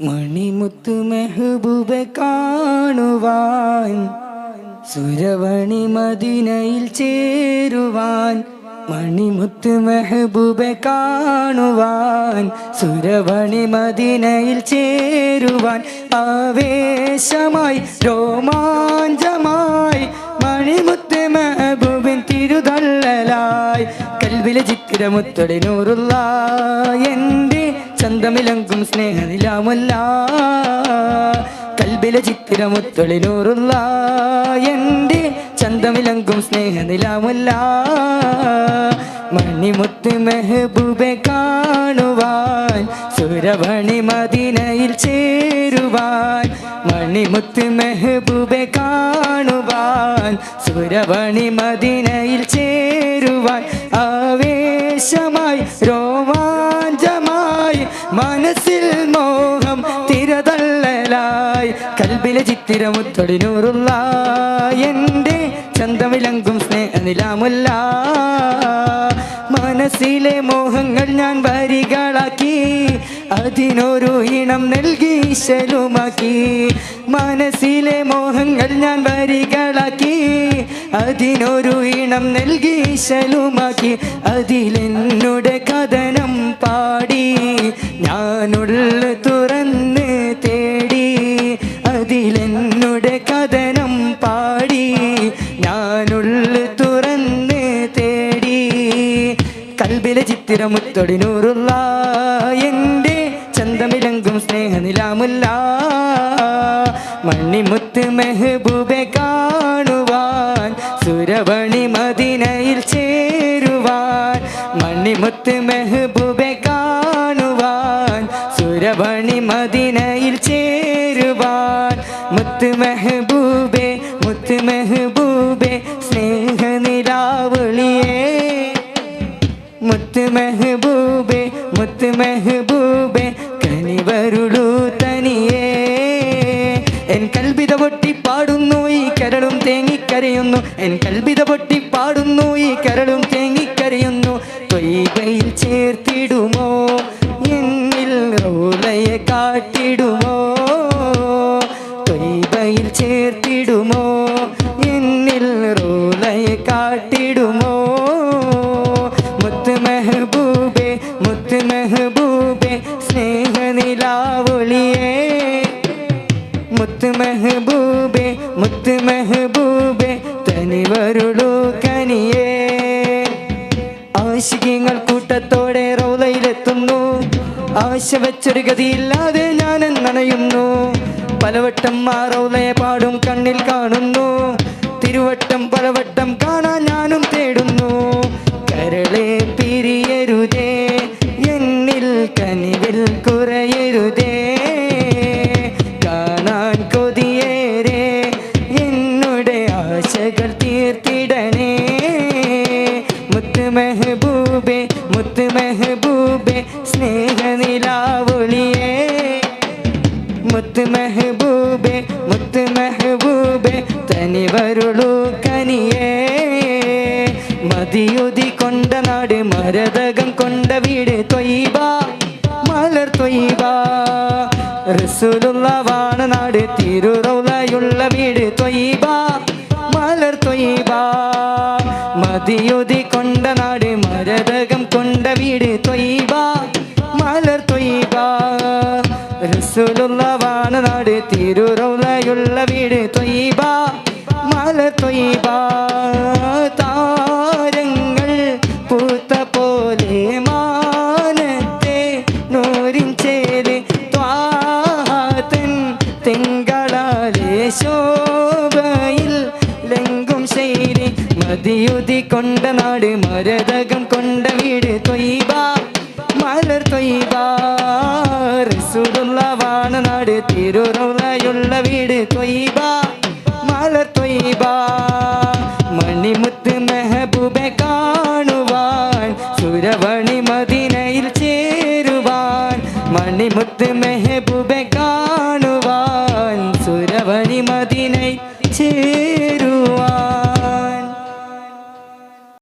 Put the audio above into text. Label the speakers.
Speaker 1: മണിമുത്തു മെഹബൂബെ കാണുവാൻ സുരവണി മദീനയിൽ ചേരുവാൻ മണിമുത്ത് മെഹബൂബെ കാണുവാൻ സുരവണി മദീനയിൽ ചേരുവാൻ ആവേശമായി രോമാഞ്ചമായി മണിമുത്ത് മെഹബൂബിൻ തിരുതള്ളലായി കൽവിലെ ചിത്രമുത്തടി നൂറുള്ള എന്റെ ചന്തമിലങ്കും സ്നേഹനിലാമല്ല. കൽബിലെ ചിത്തിരമുത്തൊളിനൂറുള്ള എന്റെ ചന്തമിലങ്കും സ്നേഹനിലാമല്ല. മണിമുത്ത് മെഹബൂബെ കാണുവാൻ സുരവണി മദിനയിൽ ചേരുവാൻ മണിമുത്ത് മെഹബൂബെ കാണുവാൻ സുരവണി മദിനയിൽ ചേരുവാൻ ആവേശമായി രോമാഞ്ചമായി മനസ്സിൽ മോഹം തിരതള്ളലായി. കൽബിലെ ചിത്തിരമുത്തൊടിനൂറുള്ള എന്റെ ചന്തമിലങ്കും സ്നേഹനിലാമുല്ല. മനസ്സിലെ മോഹങ്ങൾ ഞാൻ വരികളാക്കി. അതിനൊരു ഇണം നൽകി ശലുമാക്കി. മനസ്സിലെ മോഹങ്ങൾ ഞാൻ വരികളാക്കി. അതിനൊരു ഇണം നൽകി ശലുമാക്കി. അതിലെന്നുടെ കഥനം പാടി. ഞാനുള്ള തുറന്ന് തേടി. അതിലെന്നുടെ കഥനം പാടി. ഞാനുള്ള തുറന്ന് തേടി. കൽബിലെ ചിത്തിരമുത്തൊടി നൂറുള്ള എന്റെ ചന്തമിലങ്കും സ്നേഹനിലാമുല്ല. മണ്ണിമുത്ത് മെഹബൂബെ കാണുവാൻ സുരവണി മദിനയിൽ ചേരുവാൻ മണ്ണിമുത്ത് മെഹബൂബെ കാണുവാൻ സുരവണി മദിനയിൽ ചേരുവാൻ മുത്ത് മെഹബൂബെ മുത്ത് മെഹബൂബെ സ്നേഹനിലാവളിയേ. മുത്ത് മെഹബൂബെ മുത്ത് മെഹബൂബെ കനിവരുളൂ തനിയേ. എൻ കൽബിത തേങ്ങിക്കരയുന്നു എൻ കൽബിത പൊട്ടി പാടുന്നു. ഈ കരളും തേങ്ങിക്കരയുന്നു. തൊയ്കയിൽ ചേർത്തിടുമോ? എന്നിൽ റോലയെ കാട്ടിടുമോ? തൊയ്ബയിൽ ചേർത്തിടുമോ? എന്നിൽ റോലയെ കാട്ടിടുമോ? മുത്ത് മെഹബൂബെ മുത്ത് മെഹബൂബെ സ്നേഹനിലാവൊളിയേ ആശികങ്ങൾ കൂട്ടത്തോടെ റൗലയിലെത്തുന്നു ആശ വെച്ചൊരു ഗതിയില്ലാതെ ഞാൻ നനയുന്നു. പലവട്ടം ആ റൗലയെ പാടും കണ്ണിൽ കാണുന്നു. തിരുവട്ടം പലവട്ടം കാണാൻ ഞാനും തേടുന്നു. കരളെ പിരിയരുതേ എന്നിൽ കനിവിൽ കുറയരുതേ. കാണാൻ കൊതിയേറെ എന്നുടെ ആശകൾ തീർത്തിടണേ. മുത്ത് മെഹബൂബെ മുത്ത് മെഹബൂബെ സ്നേഹനിലാവൊളിയേ. മുത്ത് മെഹബൂബെ മുത്ത് മെഹബൂബെ തനിവരുളു കനിയേ. മതിയുതി കൊണ്ട നാട് മരതകം കൊണ്ട വീട് തൊയ്ബ മലർ തൊയ്ബ. റസൂലുള്ള വാണ നാട് തിരുറൗലയുള്ള വീട് തൊയ്ബ മലർ തൊയ്ബ. മതിയുതി കൊണ്ട നാട് മരതകം കൊണ്ട വീട് തൊയ്ബ മലർ തൊയ്ബ. റസൂലുള്ള വാണ നാട് തിരുറൗലയുള്ള വീട് തൊയ്ബ മലർ തൊയ്ബ. താരങ്ങൾ പൂത്ത പോലെ മാനത്തെ നൂരിൻ ചേര് ത്വാഹാതൻ തിങ്കളാലെ മതിയുതി കൊണ്ട നാട് മരതകം കൊണ്ട വീട് തൊയ്ബ മലർ തൊയ്ബ വാണ നാട് തിരുറയുള്ള വീട് തൊയ്ബ മലർ തൊയ്ബ മണിമുത്ത് മെഹബൂബ കാണുവാൻ സുരവണി മദിനയിൽ ചേരുവാൻ മണിമുത്ത് മെഹബൂബ കാണുവാൻ സുരവണി മദിനയിൽ ചേരുവാൻ.